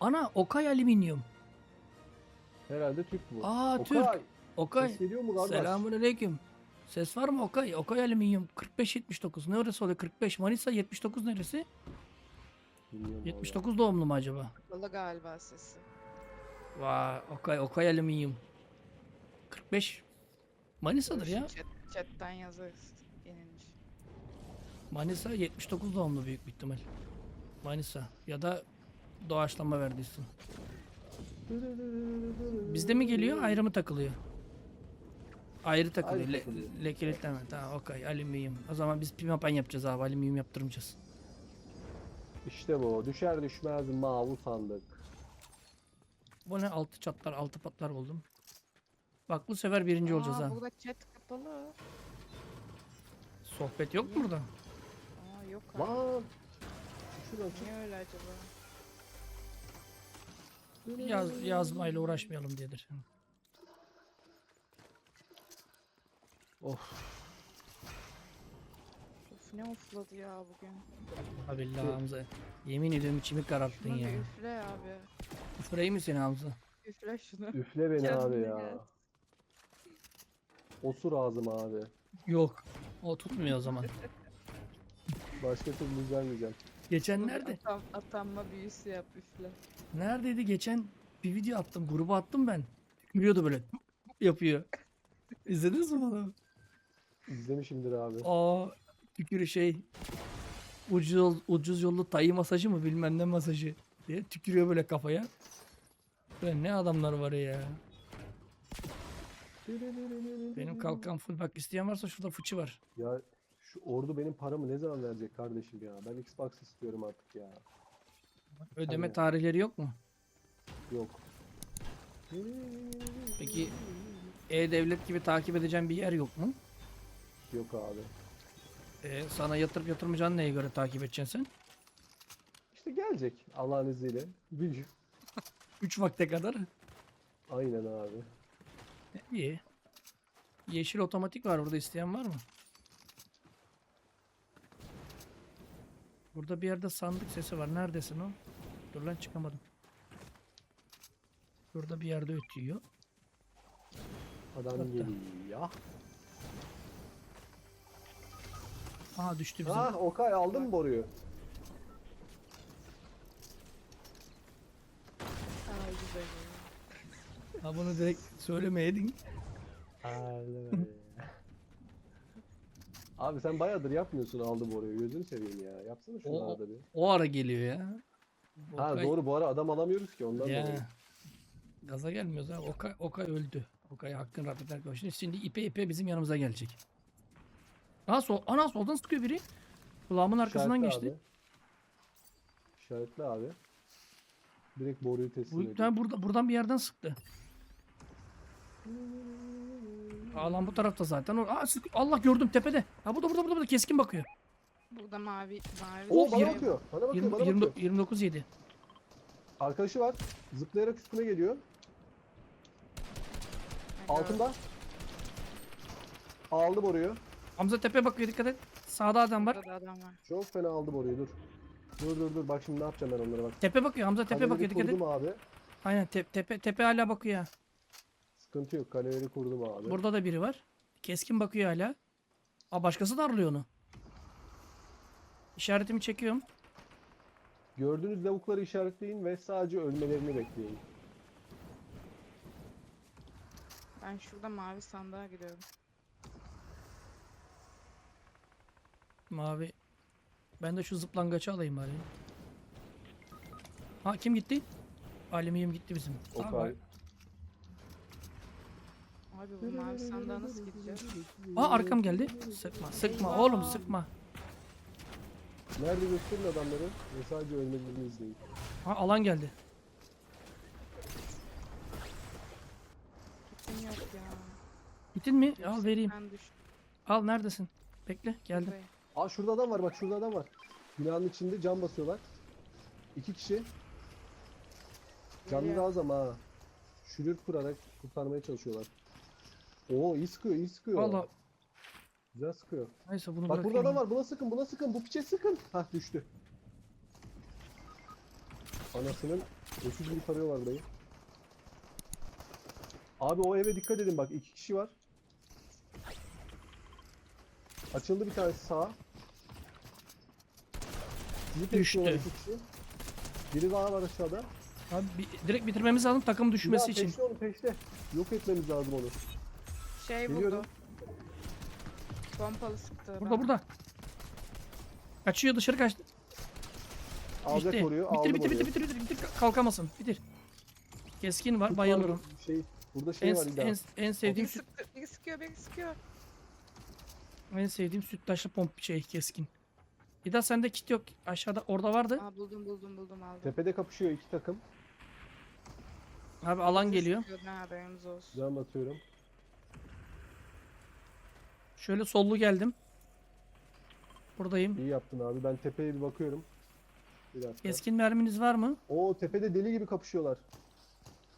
Ana Okay Alüminyum. Herhalde Türk bu. Aa, Okay, Türk. Okay. Ses geliyor mu kardeş? Selamun aleyküm. Ses var mı Okay? Okay Alüminyum 45-79. Ne orası oluyor? 45. Manisa 79 neresi? Bilmiyorum vallahi. 79 doğumlu mu acaba? Kapalı galiba sesi. Vay Okay, Okay Alüminyum. 45. Manisa'dır ya. Chat, chatten yazarız. Yenilmiş. Manisa 79 doğumlu büyük bir ihtimal. Manisa ya da doğaçlama verdiysin. Bizde mi geliyor ayrı mı takılıyor? Ayrı takılıyor. Ayrı Le-. Tamam okey alüminyum. O zaman biz pimapen yapacağız abi. Alüminyum yaptırmayacağız. İşte bu. Düşer düşmez mavi sandık. Bu ne? Altı çatlar, altı patlar buldum. Bak bu sefer birinci olacağız Aa, ha. Burada chat kapalı. Sohbet yok mu burada? Aa yok abi. Lan. Şuradan çık. Niye öyle acaba? Yaz, yazmayla uğraşmayalım diyedir. Of. Of ne ofladı ya bugün. Abi Hamza. Yemin ediyorum içimi kararttın Şunu ya. bir üfle abi. Üfüreyim mi seni Hamza? Üfle şunu. Üfle beni Kendine abi gel. ya. Osur ağzım abi. Yok. O tutmuyor o zaman. Başka türlü düzelmeyeceğim. Geçen nerede? Atam, atanma büyüsü yap üfle. Neredeydi geçen bir video attım gruba attım ben. Tükürüyordu böyle yapıyor. İzlediniz mi onu? İzlemişimdir abi. Aa tükürü şey ucuz, yol- ucuz yollu tayı masajı mı bilmem ne masajı diye tükürüyor böyle kafaya. Böyle ne adamlar var ya. Benim kalkan full bak isteyen varsa şurada fıçı var. Ya şu ordu benim paramı ne zaman verecek kardeşim ya? Ben Xbox istiyorum artık ya. Ödeme Tabii. tarihleri yok mu? Yok. Peki E-Devlet gibi takip edeceğim bir yer yok mu? Yok abi. E, sana yatırıp yatırmayacağını neye göre takip edeceksin sen? İşte gelecek Allah'ın izniyle. Bir gün. 3 vakte kadar. Aynen abi. İyi. Yeşil otomatik var burada isteyen var mı? Burada bir yerde sandık sesi var. Neredesin o? Dur lan çıkamadım. Burada bir yerde ötüyor. Adam Hatta. geliyor. Aa düştü bizim. Ah Okay aldın mı boruyu? Aa güzel. Ha bunu direkt söylemeydin. Abi sen bayağıdır yapmıyorsun aldı boruyu. Gözünü seveyim ya. Yapsana O- arada bir. O ara geliyor ya. Ha Okay- doğru bu ara adam alamıyoruz ki ondan dolayı. Ya. Gaza gelmiyoruz ha. Okay, Okay öldü. Okay hakkın rahmetine kavuştu. Şimdi ipe ipe bizim yanımıza gelecek. Aa sol, ana soldan sıkıyor biri. Kulağımın arkasından İşaretle geçti. Abi. İşaretle abi. Direkt boruyu teslim Bu, ediyor. ben burada buradan bir yerden sıktı. Alan bu tarafta zaten. Aa, sık- Allah gördüm tepede. Ha burada burada burada, burada keskin bakıyor. Burada mavi mavi. Oo bir bana şey- bakıyor. Bana bakıyor. 20, bana 20 bakıyor. 29 7. Arkadaşı var. Zıplayarak üstüme geliyor. Altında. Aldı boruyu. Hamza tepe bakıyor dikkat et. Sağda adam var. Burada da adam var. Çok fena aldı boruyu dur. Dur dur dur bak şimdi ne yapacağım ben onlara bak. Tepe bakıyor Hamza tepe Kaleleri bakıyor dikkat et. kurdum abi. Aynen te- tepe tepe hala bakıyor. ha. Sıkıntı yok kaleleri kurdum abi. Burada da biri var. Keskin bakıyor hala. Aa başkası darlıyor onu. İşaretimi çekiyorum. Gördüğünüz lavukları işaretleyin ve sadece ölmelerini bekleyin. Ben şurada mavi sandığa gidiyorum. Mavi. Ben de şu zıplangaçı alayım bari. Ha kim gitti? Alüminyum gitti bizim. Okay. Aa, Abi bu mavi sandığa nasıl gideceğiz? Aa arkam geldi. Sıkma sıkma oğlum sıkma. Nerede gösterin adamları ve sadece ölmelerini izleyin. Ha alan geldi. Kim yok ya. Gittin mi? Al vereyim. Ben düştüm. Al neredesin? Bekle geldim. Buraya. Aa şurada adam var bak şurada adam var. Binanın içinde cam basıyorlar. İki kişi. Canlı Geliyor. az ama ha. Şürür kurarak kurtarmaya çalışıyorlar. Oo iyi sıkıyor iyi sıkıyor. Valla Güzel sıkıyor. neyse bunu Bak burada adam var buna sıkın buna sıkın bu piçe sıkın. Hah düştü. Anasının Öküz gibi tarıyorlar burayı. Abi o eve dikkat edin bak iki kişi var. Açıldı bir tanesi sağa. Sizi bekliyorlar Düştü. iki kişi. Biri daha var aşağıda. Abi bir- direkt bitirmemiz lazım takım düşmesi için. Peşte onu peşte. Yok etmemiz lazım onu. Şey Geliyorum. buldu. Pompalı sıktı. Burada burada. Kaçıyor dışarı kaçtı. Alacak Bitti. koruyor. Bitir bitir orayı. bitir bitir bitir. Kalkamasın. Bitir. Keskin var bayılırım. Şey, burada şey En, var İda. en, en sevdiğim süt, biri sıkıyor, biri sıkıyor. en sevdiğim süttaşlı pomp şey keskin. İda sende kit yok. Aşağıda orada vardı. Aa buldum buldum buldum aldım. Tepede kapışıyor iki takım. Abi alan Bizi geliyor. sıkıyor, Ne haberiniz olsun. Can atıyorum. Şöyle sollu geldim. Buradayım. İyi yaptın abi. Ben tepeye bir bakıyorum. Bir dakika. Keskin merminiz var mı? Oo tepede deli gibi kapışıyorlar.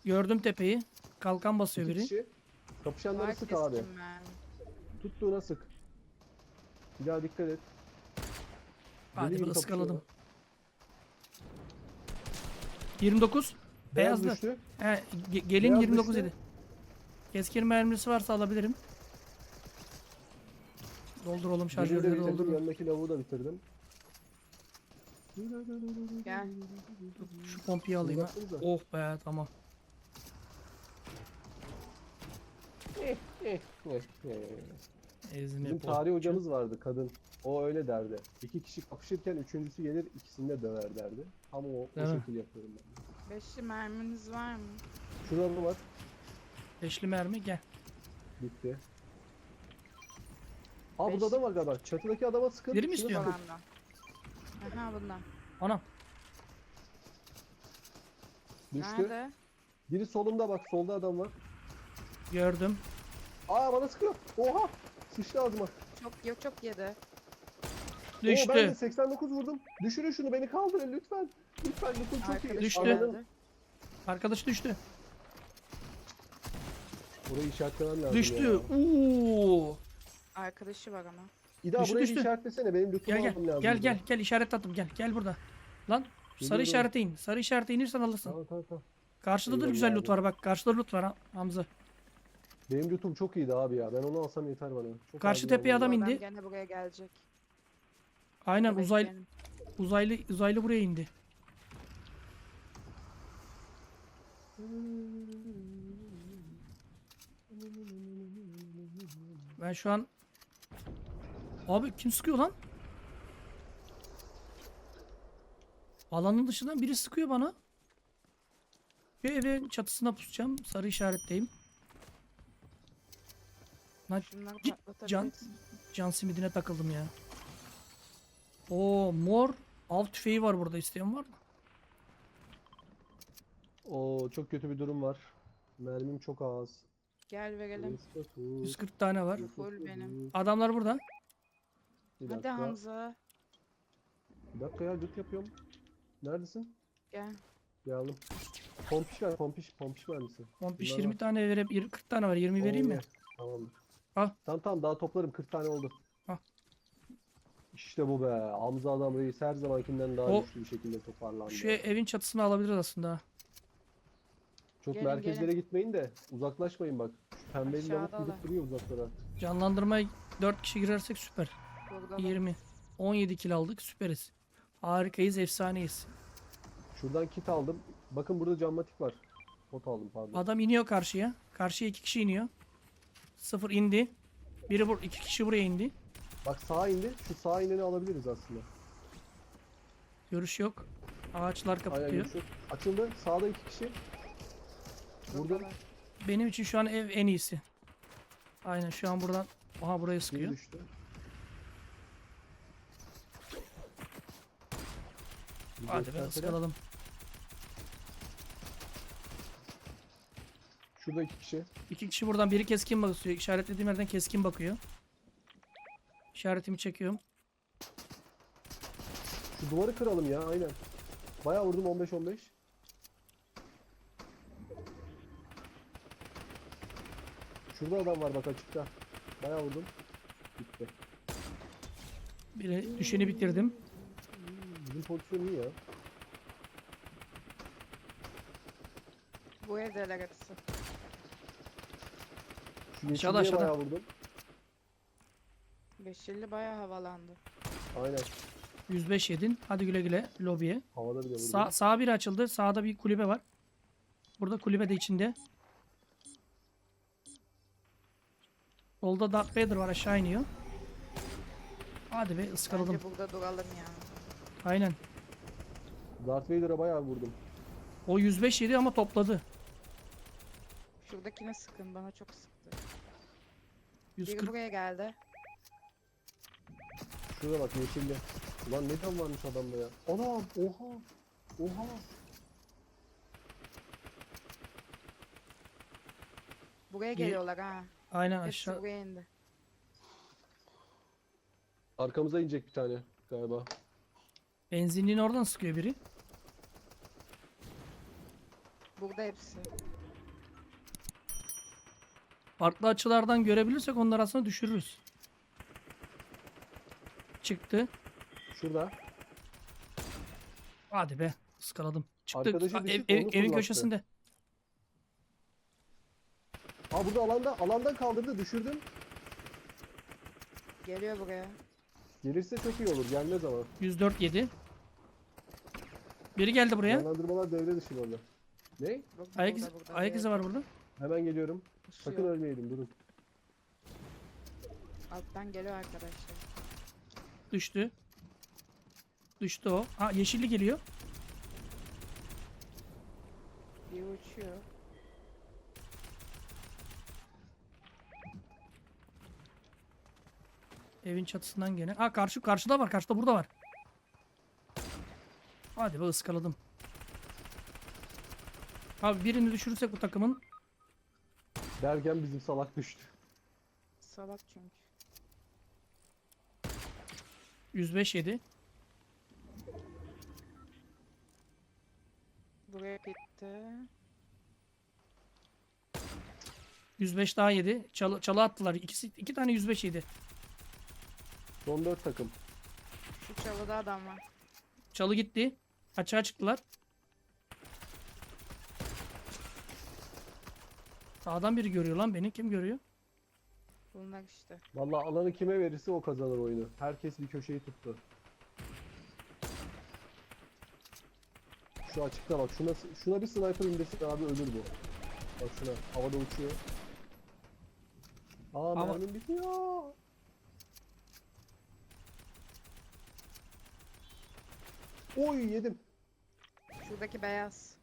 Gördüm tepeyi. Kalkan basıyor İki biri. kişi. Kapışanları sık abi. keskin mermi. Tuttuğuna sık. Bir daha dikkat et. Hadi Deli bir gibi ıskaladım. kapışıyorlar. 29. Beyaz Beyazlı. düştü. He, ge- gelin Beyaz 29 düştü. dedi. Keskin mermisi varsa alabilirim. Doldur oğlum Birini de şarjörleri bitirdim. doldur. Yanındaki lavuğu da bitirdim. Gel. Şu pompiyi alayım ha. Oh be tamam. Ezme Bizim pop. tarih hocamız vardı kadın. O öyle derdi. İki kişi kapışırken üçüncüsü gelir ikisini de döver derdi. Ama o, o Değil mi? şekil yapıyorum ben. Beşli merminiz var mı? Şurada var. Beşli mermi gel. Bitti. Aa Beş. burada adam var galiba. Çatıdaki adama sıkın. Biri mi şuna istiyor? Falandan. Aha bundan. Anam. Düştü. Nerede? Biri solumda bak. Solda adam var. Gördüm. Aa bana sıkıyor. Oha. Sıçtı ağzıma. Çok yok çok yedi. Oo, ben de Düştü. 89 vurdum. Düşürün şunu beni kaldırın lütfen. Lütfen lütfen çok iyi. Arkadaşı Düştü. Anladım. geldi. Arkadaş düştü. Burayı işaretlemem lazım Düştü. ya. Oo. Arkadaşı var ama. İda Düştü, burayı düştü. işaretlesene. Benim lütfumu Gel gel. almam lazım. Gel burada. gel gel işaret attım gel. Gel burada. Lan sarı Geliyorum. işarete in. Sarı işarete inirsen alırsın. Tamam tamam tamam. Karşıda da güzel abi. loot var bak. Karşıda loot var ha- Hamza. Benim lütfum çok iyiydi abi ya. Ben onu alsam yeter bana. Çok Karşı acil tepeye adam lazım. indi. gene buraya gelecek. Aynen Evet, uzay benim. uzaylı uzaylı buraya indi. Ben şu an Abi kim sıkıyor lan? Alanın dışından biri sıkıyor bana. Bir evin çatısına pusacağım. Sarı işaretteyim. Lan Git, can- can simidine takıldım ya. O mor av tüfeği var burada isteyen var mı? Oo çok kötü bir durum var. Mermim çok az. Gel verelim. 140 tane var. Full benim. Adamlar burada. Bir Hadi dakika. Hamza. Bir dakika ya loot yapıyorum. Neredesin? Gel. Geldim. Pompiş ver, pompiş, pompiş ver misin? Pompiş Bunlar 20 var. tane verip 20 40 tane var. 20 vereyim mi? ver. Tamamdır. Al. Tamam tamam daha toplarım 40 tane oldu. Al. İşte bu be. Hamza adam reis her zamankinden daha O- güçlü bir şekilde toparlandı. Şu evin çatısını alabiliriz aslında. Çok Gelin, merkezlere gelin. gitmeyin de uzaklaşmayın bak. Şu pembeli lavuk gidip duruyor uzaklara. Canlandırmaya 4 kişi girersek süper. Burada bak. 20. 17 kill aldık süperiz. Harikayız efsaneyiz. Şuradan kit aldım. Bakın burada cammatik var. Pot aldım pardon. Adam iniyor karşıya. Karşıya 2 kişi iniyor. Sıfır indi. Biri bur 2 kişi buraya indi. Bak sağa indi. Şu sağa ineni alabiliriz aslında. Görüş yok. Ağaçlar kapatıyor. Açıldı. Sağda iki kişi. Burada. Benim için şu an ev en iyisi. Aynen şu an buradan aha buraya biri sıkıyor. düştü. Hadi be ıskalalım. Şurada iki kişi. İki kişi buradan biri keskin bakıyor. İşaretlediğim yerden keskin bakıyor. İşaretimi çekiyorum. Şu duvarı kıralım ya aynen. Bayağı vurdum 15-15. Şurada adam var bak açıkta. Bayağı vurdum. Bitti. Biri düşeni bitirdim. Bizim pozisyon iyi ya. Bu evdeler hepsi. Şu Aşağıda, yeşilliğe aşağıda. bayağı vurdum. Beşilli bayağı havalandı. Aynen. 105 yedin. Hadi güle güle lobiye. Havada bile vurdum. Sağ, sağ biri açıldı. Sağda bir kulübe var. Burada kulübe de içinde. Solda Darth Vader var aşağı iniyor. Hadi be ıskaladım. Bence burada duralım ya. Aynen. Darth Vader'a bayağı vurdum. O 105 yedi ama topladı. Şuradakine sıkın bana çok sıktı. Biri 140. buraya geldi. Şuraya bak yeşilli. Ulan ne can varmış adamda ya. Anam oha. Oha. Buraya geliyorlar ha. Aynen Hepsi aşağı. buraya indi. Arkamıza inecek bir tane galiba. Benzinliğin oradan sıkıyor biri. Burada hepsi. Farklı açılardan görebilirsek onlar aslında düşürürüz. Çıktı. Şurada. Hadi be ıskaladım. Çıktı. Arkadaşı Aa, ev- düşüp ev- onu evin fırlattı. köşesinde. Aa burada alanda alandan kaldırdı düşürdüm. Geliyor buraya. Gelirse çok iyi olur. Gelmez ama. 104 yedi. Biri geldi buraya. Canlandırmalar devre dışı orada. Ne? Burada, Ayak izi, ayak izi var burada. Hemen geliyorum. pusuyor. Sakın ölmeyelim durun. Alttan geliyor arkadaşlar. Düştü. Düştü o. Ha yeşilli geliyor. Biri uçuyor. Evin çatısından gene. Ha karşı karşıda var. Karşıda burada var. Hadi be ıskaladım. Abi birini düşürürsek bu takımın Derken bizim salak düştü. Salak çünkü. 105 yedi. Buraya gitti. 105 daha yedi. Çalı, çalı attılar. İkisi, iki tane 105 yedi. Son 4 takım. Şu çalıda adam var. Çalı gitti. Açığa çıktılar. Sağdan biri görüyor lan beni. Kim görüyor? Bunlar işte. Vallahi alanı kime verirse o kazanır oyunu. Herkes bir köşeyi tuttu. Şu açıkta bak. Şuna şuna bir sniper indirsin abi ölür bu. Bak şuna havada uçuyor. Aa Ama- mermim bitiyor. Oy yedim. Şuradaki beyaz.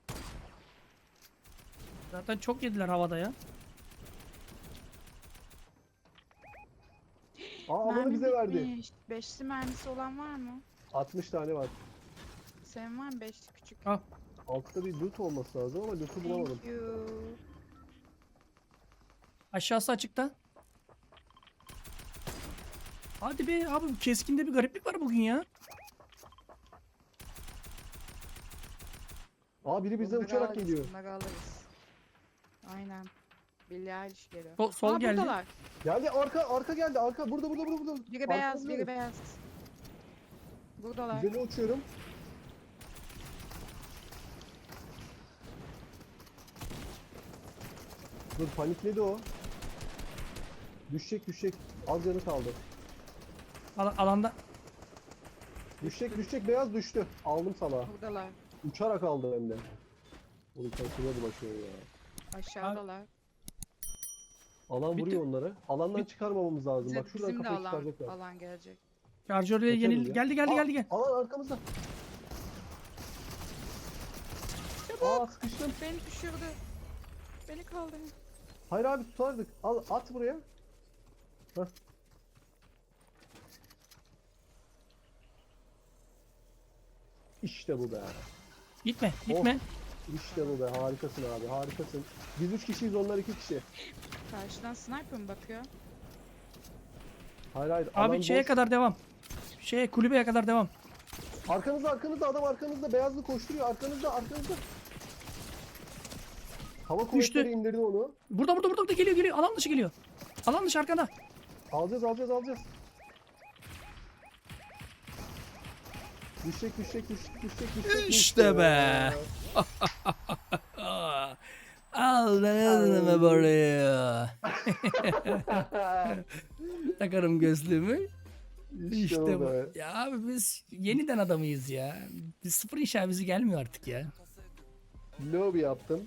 Zaten çok yediler havada ya. Aa alanı bize verdi. bitmiş. Beşli mermisi olan var mı? 60 tane var. Senin var mı beşli küçük? Al. Altta bir loot olması lazım ama loot'u bulamadım. Thank you. Aşağısı açıkta. Hadi be abi bu keskinde bir gariplik var bugün ya. Aa biri bizden Bunları uçarak alırız, geliyor. Bunları alırız. Aynen. Billie Eilish geliyor. Sol- sol Aa, geldi. buradalar. Geldi arka arka geldi arka burada burada burada burada. Biri Arkamızda beyaz, biri beyaz. Buradalar. Üzerine uçuyorum. Dur panikledi o. Düşecek düşecek. Az canı kaldı. Al- alanda. Düşecek düşecek beyaz düştü. Aldım salağı. Buradalar. Uçarak aldı hem de. Oğlum kaçırıyordu başıyor ya. Aşağıdalar. Alan vuruyor onları. Alandan çıkarmamamız lazım. Bak şuradan bizim de kafayı alan, çıkaracaklar. alan gelecek. Şarjörle Kaçalım yenil. ya. Geldi geldi Aa, geldi gel. Alan arkamızda. Aa sıkıştım. Beni düşürdü. Beni kaldırın. Hayır abi tutardık. Al at buraya. Heh. İşte bu be. Gitme gitme. İşte bu be. Harikasın abi. Harikasın. Biz üç kişiyiz onlar iki kişi. Karşıdan sniper mi bakıyor? Hayır hayır. Abi alan şeye boş. kadar devam. Şeye kulübeye kadar devam. Arkanızda arkanızda adam arkanızda. Beyazlı koşturuyor. Arkanızda arkanızda. Hava Düştü. kuvvetleri indirdi onu. Burada burada burada geliyor geliyor. Alan dışı geliyor. Alan dışı arkanda. Alacağız alacağız alacağız. Düşecek düşecek düşecek düşecek düşecek. İşte be. Aa, Aldınız mı buraya? Takarım gözlüğümü. işte, İşte bu. be. Ya abi biz yeniden adamıyız ya. Biz sıfır inşa bizi gelmiyor artık ya. Lobi yaptım.